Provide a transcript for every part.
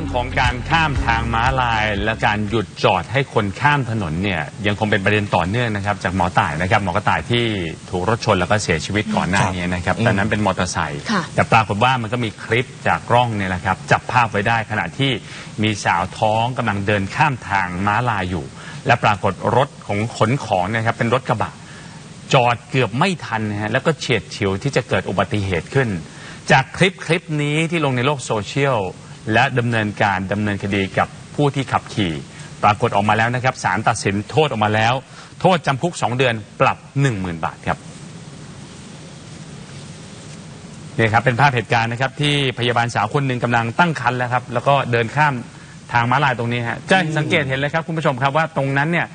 รื่องของการข้ามทางม้าลาย และการหยุดจอดให้คนข้ามถนนเนี่ยยังคงเป็นประเด็นต่อเนื่องนะครับจากหมอต่ายนะครับหมอกระต่ายที่ถูกรถชนแล้วก็เสียชีวิตก่อนหน้านี้นะครับตอนนั้นเป็นมอเตอร์ไซค์ค่ะแต่ปรากฏว่ามันก็มีคลิปจากกล้องเนี่ยนะครับจับภาพไว้ได้ขณะที่มีสาวท้องกำลังเดินข้ามทางม้าลายอยู่ และปรากฏรถของขนของเนยนะครับเป็นรถกระบะจอดเกือบไม่ทันนะฮะแล้วก็เฉียดฉิวที่จะเกิดอุบัติเหตุขึ้น จากคลิปคลิปนี้ที่ลงในโลกโซเชียล และดำเนินการดำเนินคดีกับผู้ที่ขับขี่ ปรากฏออกมาแล้วนะครับศาลตัดสินโทษออกมาแล้ว โทษจำคุก 2 เดือนปรับ 10,000 บาทครับ นี่ครับเป็นภาพเหตุการณ์นะครับที่พยาบาลสาวคนหนึ่งกำลังตั้งครรภ์แล้วครับ แล้วก็เดินข้ามทางม้าลายตรงนี้ฮะจะสังเกตเห็นเลยครับคุณผู้ชมครับว่าตรงนั้นเนี่ย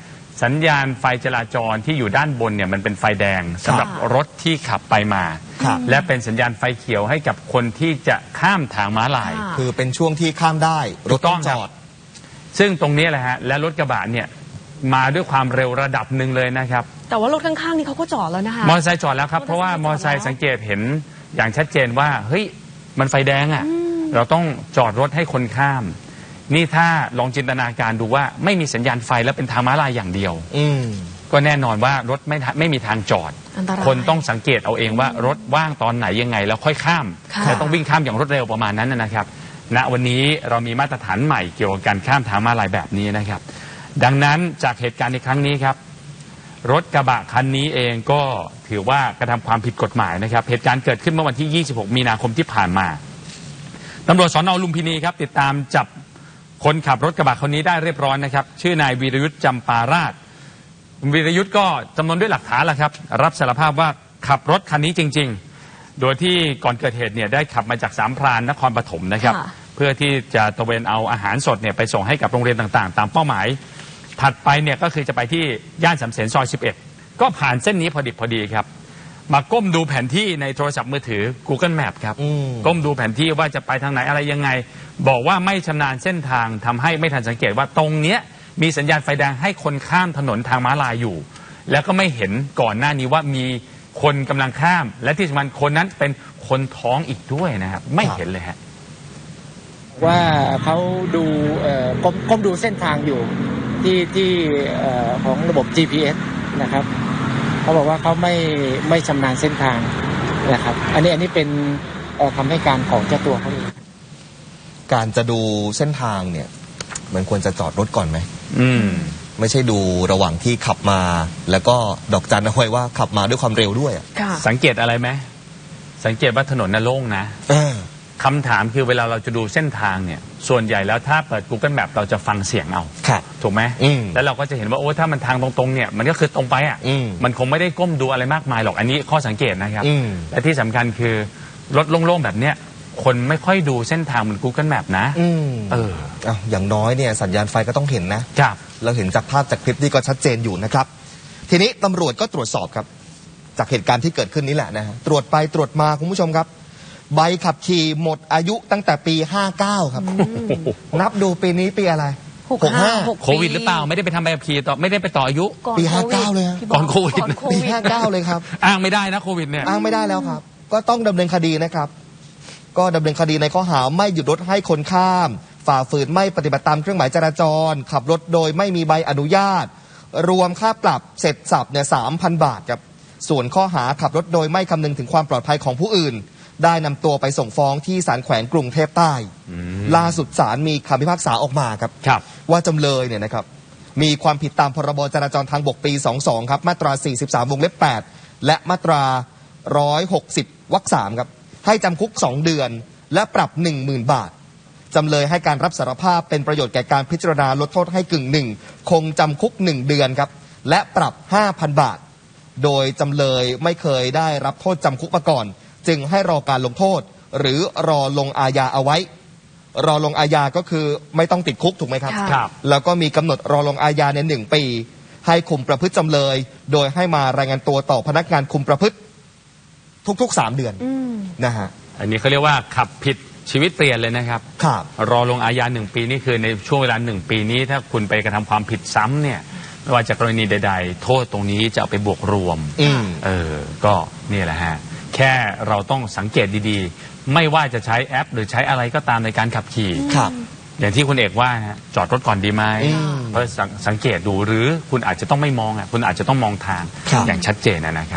สัญญาณไฟจราจรที่อยู่ด้านบนเนี่ยมันเป็นไฟแดงสำหรับรถที่ขับไปมา ครับและเป็นสัญญาณไฟเขียวให้กับคนที่จะข้ามทางม้าลาย ค่ะ คือเป็นช่วงที่ข้ามได้ รถต้องถูกต้องจครับอด ซึ่งตรงนี้แหละฮะและรถกระบะเนี่ยมาด้วยความเร็วระดับหนึ่งเลยนะครับ แต่ว่ารถข้างๆนี่เขาก็จอดแล้วนะคะ มอเตอร์ไซค์จอดแล้วครับ เพราะว่ามอเตอร์ไซค์สังเกตเห็นอย่างชัดเจนว่า เฮ้ย มันไฟแดงอะ่ะ เราต้องจอดรถให้คนข้าม นี่ถ้าลองจินตนาการดูว่าไม่มีสัญญาณไฟแล้วเป็นทางม้าลายอย่างเดียว อืม ก็แน่นอนว่ารถไม่ทะไม่มีทางจอด อันตรายคนต้องสังเกตเอาเองว่ารถว่างตอนไหนยังไง แล้วค่อยข้ามค่ะ และต้องวิ่งข้ามอย่างรวดเร็วประมาณนั้นนะครับ ณวันนี้เรามีมาตรฐานใหม่เกี่ยวกับการข้ามทางม้าลายแบบนี้นะครับ ดังนั้นจากเหตุการณ์ในครั้งนี้ครับ รถกระบะคันนี้เองก็ถือว่ากระทำความผิดกฎหมายนะครับ เหตุการณ์เกิดขึ้นเมื่อวันที่ 26 มีนาคมที่ผ่านมา ตำรวจสอนอลุมพินีครับ ติดตามจับ คนขับรถกระบะคนนี้ได้เรียบร้อยนะครับ ชื่อนายวีรยุทธ์จำปาราชวีรยุทธ์ก็จำนวนด้วยหลักฐานแหละครับ รับสารภาพว่าขับรถคันนี้จริง ๆ โดยที่ก่อนเกิดเหตุเนี่ยได้ขับมาจากสามพรานนครปฐมนะครับค่ะเพื่อที่จะตระเวนเอาอาหารสดเนี่ยไปส่งให้กับโรงเรียนต่างๆ ตามเป้าหมาย ถัดไปเนี่ยก็คือจะไปที่ย่านสามเสนซอย 11 ก็ผ่านเส้นนี้พอดิบพอดีครับ มาก้มดูแผนที่ในโทรศัพท์มือถือ Google Map ครับอืมก้มดูแผนที่ว่าจะไปทางไหนอะไรยังไง บอกว่าไม่ชำนาญเส้นทางทำให้ไม่ทันสังเกตว่าตรงเนี้ยมีสัญญาณไฟแดงให้คนข้ามถนนทางม้าลายอยู่ แล้วก็ไม่เห็นก่อนหน้านี้ว่ามีคนกำลังข้าม และที่สำคัญคนนั้นเป็นคนท้องอีกด้วยนะครับ ไม่เห็นเลยฮะว่าเขาดูเอ่อก้มก้มดูเส้นทางอยู่ที่ที่เอ่อของระบบ GPS นะครับ เขาบอกว่าเขาไม่ไม่ชำนาญเส้นทางนะครับ อันนี้อันนี้เป็นเอ่อคำให้การของเจ้าตัวเขาเองการจะดูเส้นทางเนี่ยมันควรจะจอดรถก่อนไหมอืม ไม่ใช่ดูระหว่างที่ขับมา แล้วก็ดอกจันเอาไว้ว่าขับมาด้วยความเร็วด้วยอะค่ะสังเกตอะไรไหมสังเกตว่าถนนน่ะโล่งนะเออ คำถามคือเวลาเราจะดูเส้นทางเนี่ย ส่วนใหญ่แล้วถ้าเปิด Google Map เราจะฟังเสียงเอา ครับ ถูกไหมอืมแล้วเราก็จะเห็นว่าโอ้ถ้ามันทางตรงๆเนี่ยมันก็คือตรงไปอะอืมมันคงไม่ได้ก้มดูอะไรมากมายหรอกอันนี้ข้อสังเกตนะครับ อืม และที่สำคัญคือรถโล่งๆแบบเนี้ยคนไม่ค่อยดูเส้นทางบน Google Map นะ อืมเออ เอาอย่างน้อยเนี่ยสัญญาณไฟก็ต้องเห็นนะ ครับ เราเห็นจากภาพจากคลิปนี้ก็ชัดเจนอยู่นะครับ ทีนี้ตำรวจก็ตรวจสอบครับ จากเหตุการณ์ที่เกิดขึ้นนี้แหละนะฮะตรวจไปตรวจมาคุณผู้ชมครับ ใบขับขี่หมดอายุตั้งแต่ปี 59 ครับ นับดูปีนี้ปีอะไรหกห้าหกโควิดหรือเปล่าไม่ได้ไปทำใบขับขี่ต่อไม่ได้ไปต่ออายุ ก่อนปีโควิด59เลยฮะพี่บก่อนโควิด ก่อนโคปี วิด 59 เลยครับ อ้างไม่ได้นะโควิดเนี่ย อ้างไม่ได้แล้วครับ ก็ต้องดำเนินคดีนะครับ ก็ดำเนินคดีในข้อหาไม่หยุดรถให้คนข้าม ฝ่าฝืนไม่ปฏิบัติตามเครื่องหมายจราจร ขับรถโดยไม่มีใบอนุญาต รวมค่าปรับเสร็จสับเนี่ยสามพันบาทครับ ส่วนข้อหาขับรถโดยไม่คำนึงถึงความปลอดภัยของผู้อื่น ได้นำตัวไปส่งฟ้องที่ศาลแขวงกรุงเทพใต้ ล่าสุดศาลมีคำพิพากษาออกมาครับ ครับ ว่าจำเลยเนี่ยนะครับ มีความผิดตามพรบจราจรทางบกปี 22 ครับ มาตรา 43 วงเล็บ 8 และมาตรา 160 วรรค3ครับ ให้จำคุก 2 เดือน และปรับ 10,000 บาท จำเลยให้การรับสารภาพเป็นประโยชน์แก่การพิจารณาลดโทษให้กึ่งหนึ่งคงจำคุก 1 เดือนครับ และปรับ 5,000 บาท โดยจำเลยไม่เคยได้รับโทษจำคุกมาก่อน จึงให้รอการลงโทษ หรือรอลงอาญาเอาไว้ รอลงอาญาก็คือไม่ต้องติดคุกถูกไหมครับค่ะครับ แล้วก็มีกำหนดรอลงอาญาในหนึ่งปี ให้คุมประพฤติจำเลย โดยให้มารายงานตัวต่อพนักงานคุมประพฤติ ทุกๆ3เดือนอืมนะฮะอันนี้เขาเรียกว่าขับผิดชีวิตเปลี่ยนเลยนะครับครับ รอลงอาญาหนึ่งปีนี่คือในช่วงเวลาหนึ่งปีนี้ ถ้าคุณไปกระทำความผิดซ้ำเนี่ยไม่ว่าจะกรณีใด ๆ โทษตรงนี้จะเอาไปบวกรวมอืมเออ ก็นี่แหละฮะ แค่เราต้องสังเกตดีๆ ไม่ว่าจะใช้แอป หรือใช้อะไรก็ตามในการขับขี่ ครับ อย่างที่คุณเอกว่านะจอดรถก่อนดีไหมอืมเพราะสังสังเกตดูหรือคุณอาจจะต้องไม่มองอะคุณอาจจะต้องมองทางครับ อย่างชัดเจนนะครับ